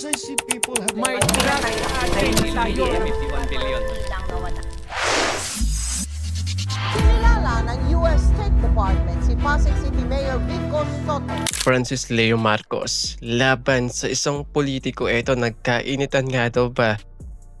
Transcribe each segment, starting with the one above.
I see people have May drug addict tayo. 51 billion. Kinilala ng US State Department si Pasig City Mayor Vico Soto Francis Leo Marcos laban sa isang politiko eto nagkainitan nga daw ba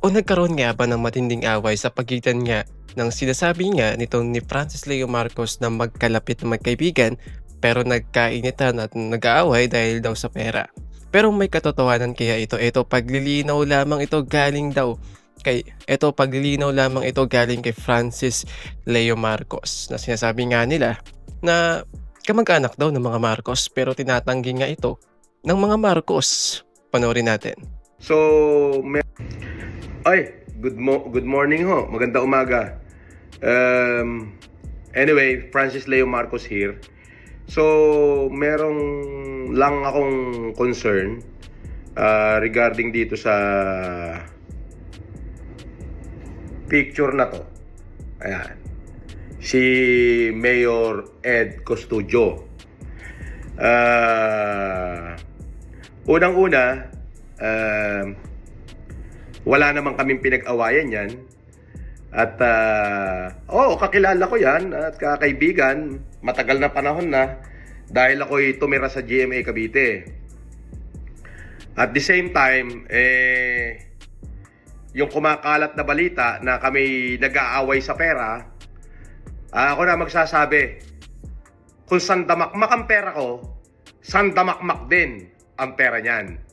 o nagkaroon nga ba ng matinding away sa pagitan nga ng sinasabi nga nitong ni Francis Leo Marcos na magkalapit na magkaibigan pero nagkainitan at nag-aaway dahil daw sa pera. Pero may katotohanan kaya ito. Ito paglilinaw lamang ito galing daw kay ito paglilinaw lamang ito galing kay Francis Leo Marcos na sinasabi nga nila na kamag-anak daw ng mga Marcos pero tinatanggi nga ito ng mga Marcos. Panoorin natin. So, may... Ay, good mo good morning ho. Maganda umaga. Um, anyway, Francis Leo Marcos here. So, merong lang akong concern uh, regarding dito sa picture na to. Ayan. Si Mayor Ed Costudio. Uh, unang-una, um, wala naman kaming pinag-awayan yan. At, uh, oo, kakilala ko yan at kakaibigan. Matagal na panahon na dahil ako'y tumira sa GMA Cavite. At the same time, eh, yung kumakalat na balita na kami nag-aaway sa pera, ah, ako na magsasabi, kung sandamakmak ang pera ko, sandamakmak din ang pera niyan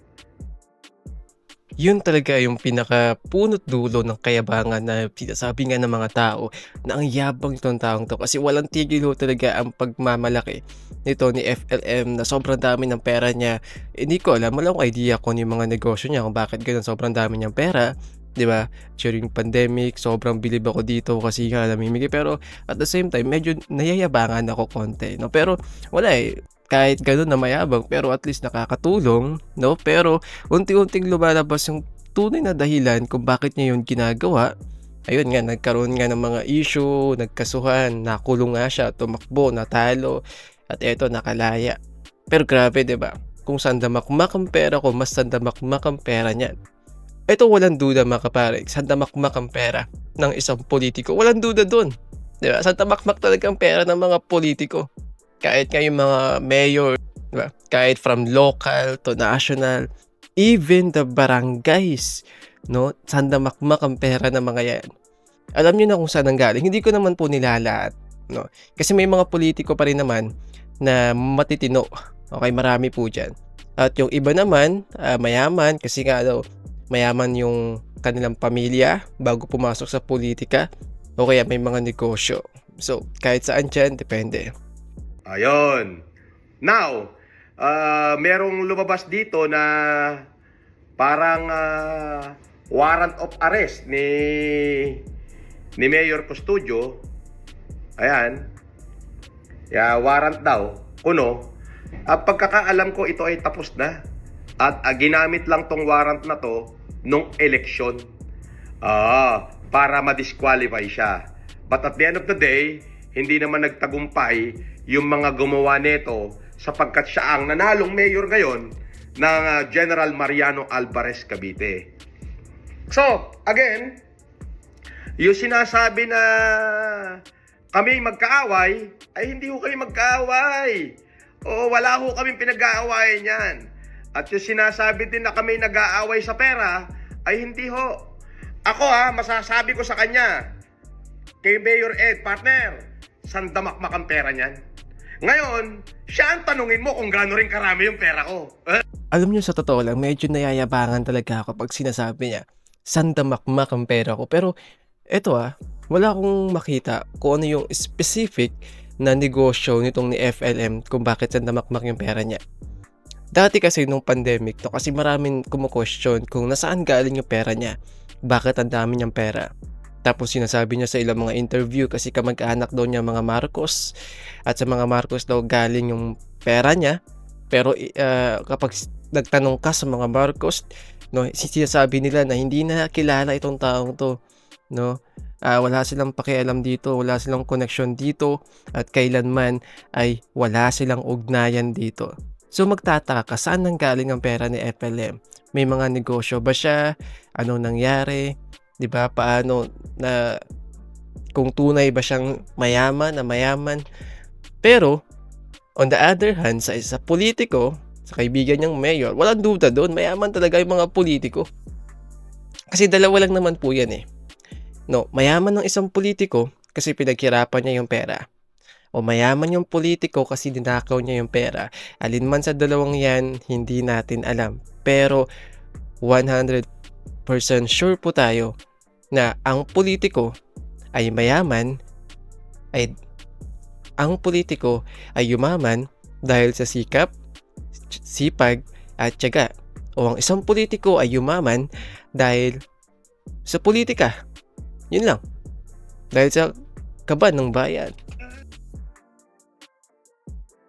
Yun talaga yung pinaka-punot dulo ng kayabangan na sinasabi nga ng mga tao na ang yabang itong taong to kasi walang tigil ho talaga ang pagmamalaki nito ni FLM na sobrang dami ng pera niya. Hindi ko alam, wala akong idea kung yung mga negosyo niya, kung bakit ganun sobrang dami niyang pera. 'di ba? During pandemic, sobrang bilib ako dito kasi nga namimigay pero at the same time medyo nayayabangan ako konti, no? Pero wala eh kahit gano'n na mayabang pero at least nakakatulong, no? Pero unti-unting lumalabas yung tunay na dahilan kung bakit niya yun ginagawa. Ayun nga, nagkaroon nga ng mga issue, nagkasuhan, nakulong nga siya, tumakbo, natalo, at eto, nakalaya. Pero grabe, ba? Kung saan damakmak ang pera ko, mas saan damakmak ang pera niyan. Ito walang duda mga kapare, saan damakmak ang pera ng isang politiko. Walang duda doon. 'Di ba? Saan damakmak talaga ang pera ng mga politiko kahit nga yung mga mayor, diba? kahit from local to national, even the barangays, no? Sanda makmak ang pera ng mga yan. Alam niyo na kung saan ang galing. Hindi ko naman po nilalahat, no? Kasi may mga politiko pa rin naman na matitino. Okay, marami po dyan. At yung iba naman, ah, mayaman, kasi nga daw, mayaman yung kanilang pamilya bago pumasok sa politika o kaya may mga negosyo. So, kahit saan dyan, depende. Ayon. Now, uh, merong lumabas dito na parang ah, warrant of arrest ni ni Mayor Custodio. Ayan. Yeah, warrant daw. Kuno. At pagkakaalam ko, ito ay tapos na. At ah, ginamit lang tong warrant na to nung eleksyon. Ah, para ma-disqualify siya. But at the end of the day, hindi naman nagtagumpay yung mga gumawa nito sapagkat siya ang nanalong mayor ngayon ng ah, General Mariano Alvarez Cavite. So, again, yung sinasabi na kami magkaaway, ay hindi ko kami magkaaway. Oo, wala ho kami pinag-aawayan yan. At yung sinasabi din na kami nag-aaway sa pera, ay hindi ho. Ako ha, masasabi ko sa kanya, kay Mayor Ed, partner, saan damakmak ang pera niyan? Ngayon, siya ang tanungin mo kung gaano rin karami yung pera ko. Eh? Alam niyo sa totoo lang, medyo nayayabangan talaga ako pag sinasabi niya, saan damakmak ang pera ko. Pero eto ah, wala akong makita kung ano yung specific na negosyo nitong ni FLM kung bakit saan damakmak yung pera niya. Dati kasi nung pandemic to, kasi maraming kumu-question kung nasaan galing yung pera niya. Bakit ang dami niyang pera. Tapos sinasabi niya sa ilang mga interview kasi kamag-anak daw niya mga Marcos at sa mga Marcos daw galing yung pera niya. Pero uh, kapag nagtanong ka sa mga Marcos, no, sinasabi nila na hindi na kilala itong taong to, no? Ah, wala silang pakialam dito, wala silang connection dito at kailanman ay wala silang ugnayan dito. So magtataka ka saan nang galing ang pera ni FLM? May mga negosyo ba siya? Anong nangyari? 'Di ba? Paano na kung tunay ba siyang mayaman na mayaman? Pero on the other hand, sa isa politiko, sa kaibigan niyang mayor, walang duda doon, mayaman talaga yung mga politiko. Kasi dalawa lang naman po yan eh. No, mayaman ng isang politiko kasi pinaghirapan niya yung pera. O mayaman yung politiko kasi dinakaw niya yung pera. Alin man sa dalawang yan, hindi natin alam. Pero 100% sure po tayo na ang politiko ay mayaman ay ang politiko ay yumaman dahil sa sikap, sipag at tiyaga. O ang isang politiko ay yumaman dahil sa politika. Yun lang. Dahil sa kaban ng bayan.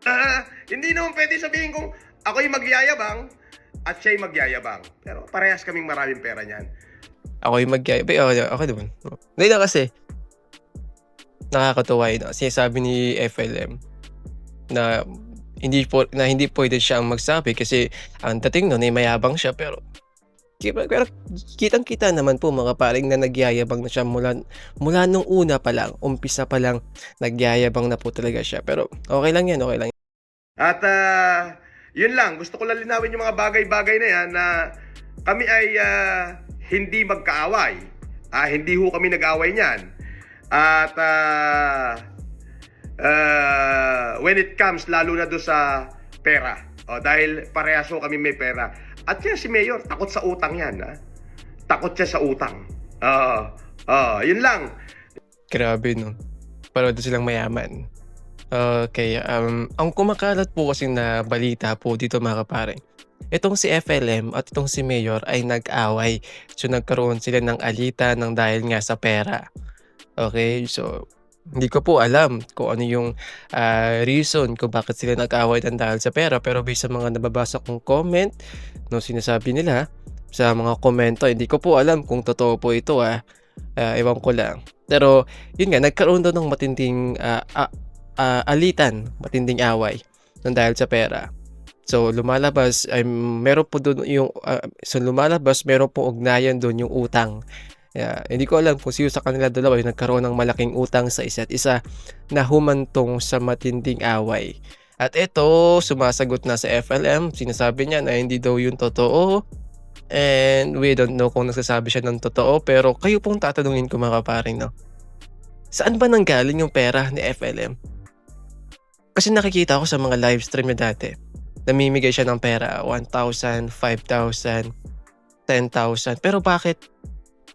Ah, hindi naman pwede sabihin kong ako'y magyayabang at siya'y magyayabang. Pero parehas kaming maraming pera niyan. Ako yung mag Ako, ako naman. Hindi na kasi. Nakakatuwa yun. Sinasabi ni FLM na hindi po na hindi pwede siya ang magsabi kasi ang dating nun ay mayabang siya pero pero, kitang-kita naman po mga paring na nagyayabang na siya mula mula nung una pa lang, umpisa pa lang nagyayabang na po talaga siya. Pero okay lang 'yan, okay lang. At ah, yun lang, gusto ko lang linawin yung mga bagay-bagay na yan na kami ay ah, hindi magkaaway. Ah, hindi ho kami nag-away niyan. At ah, ah, when it comes lalo na do sa pera. O, dahil parehas ho kami may pera. At yan si Mayor, takot sa utang yan. Ha? Takot siya sa utang. Oo. Oo, yun lang. Grabe no. Doon silang mayaman. Okay, um, ang kumakalat po kasi na balita po dito mga kapare. Itong si FLM at itong si Mayor ay nag-away. So nagkaroon sila ng alita ng dahil nga sa pera. Okay, so hindi ko po alam kung ano yung ah, reason kung bakit sila nag-away ng dahil sa pera. Pero based sa mga nababasa kong comment, no, sinasabi nila sa mga komento, hindi ko po alam kung totoo po ito ah. Ah, ewan ko lang. Pero yun nga, nagkaroon daw ng matinding ah, ah, ah, alitan, matinding away ng dahil sa pera. So lumalabas ay meron po doon yung ah, so lumalabas meron po ugnayan doon yung utang. Yeah, hindi ko alam kung sino sa kanila dalawa yung nagkaroon ng malaking utang sa isa't isa na humantong sa matinding away. At ito, sumasagot na sa FLM, sinasabi niya na hindi daw yun totoo. And we don't know kung nagsasabi siya ng totoo, pero kayo pong tatanungin ko mga kaparing, no? Saan ba nanggaling yung pera ni FLM? Kasi nakikita ko sa mga live stream niya dati, namimigay siya ng pera, 1,000, 5,000, 10,000. Pero bakit,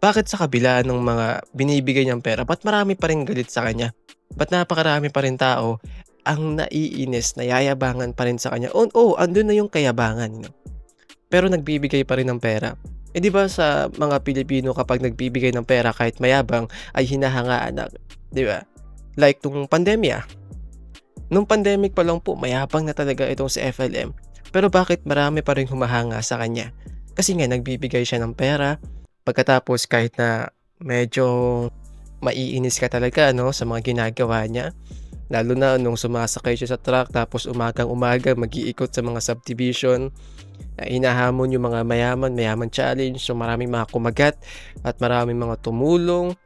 bakit sa kabila ng mga binibigay niyang pera, ba't marami pa rin galit sa kanya? Ba't napakarami pa rin tao ang naiinis, nayayabangan pa rin sa kanya? Oh, oh andun na yung kayabangan. No? Pero nagbibigay pa rin ng pera. Eh di ba sa mga Pilipino kapag nagbibigay ng pera kahit mayabang ay hinahangaan na, di ba? Like nung pandemya. Nung pandemic pa lang po, mayabang na talaga itong si FLM. Pero bakit marami pa rin humahanga sa kanya? Kasi nga nagbibigay siya ng pera. Pagkatapos kahit na medyo maiinis ka talaga no, sa mga ginagawa niya. Lalo na nung sumasakay siya sa truck tapos umagang umaga mag-iikot sa mga subdivision. Hinahamon yung mga mayaman, mayaman challenge. So maraming mga kumagat at maraming mga tumulong.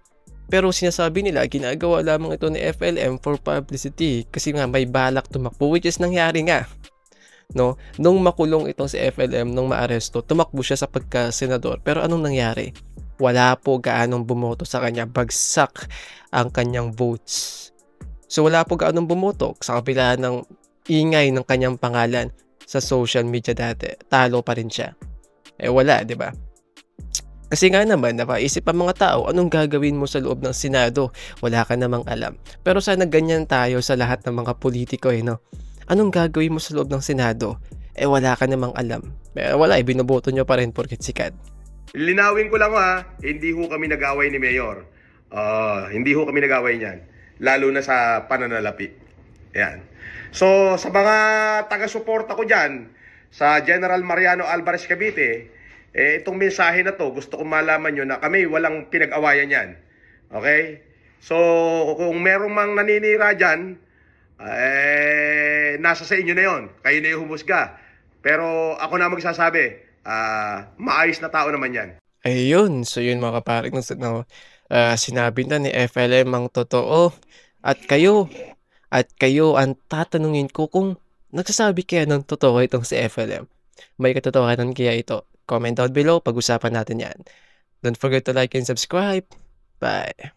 Pero sinasabi nila, ginagawa lamang ito ni FLM for publicity kasi nga may balak tumakbo which is nangyari nga. No? Nung makulong itong si FLM, nung maaresto, tumakbo siya sa pagka-senador. Pero anong nangyari? Wala po gaanong bumoto sa kanya. Bagsak ang kanyang votes. So wala po gaanong bumoto sa kabila ng ingay ng kanyang pangalan sa social media dati. Talo pa rin siya. Eh wala, di ba? Kasi nga naman, napaisip ang mga tao, anong gagawin mo sa loob ng Senado? Wala ka namang alam. Pero sana ganyan tayo sa lahat ng mga politiko eh, no? Anong gagawin mo sa loob ng Senado? Eh wala ka namang alam. Eh wala, eh, binoboto nyo pa rin porkit sikat. Linawin ko lang ha, hindi ho kami nag-away ni Mayor. Ah, hindi ho kami nag-away niyan. Lalo na sa pananalapi. Yan. So, sa mga taga-suporta ko dyan, sa General Mariano Alvarez Cavite, eh, itong mensahe na to, gusto kong malaman nyo na kami walang pinag-awayan yan. Okay? So, kung merong mang naninira dyan, eh, nasa sa inyo na yon. Kayo na yung humusga. Pero ako na magsasabi, ah, maayos na tao naman yan. Ayun, so yun mga kapare, no, ah, sinabi na ni FLM ang totoo. At kayo, at kayo ang tatanungin ko kung nagsasabi kaya ng totoo itong si FLM. May katotohanan kaya ito? Comment down below, pag-usapan natin yan. Don't forget to like and subscribe. Bye!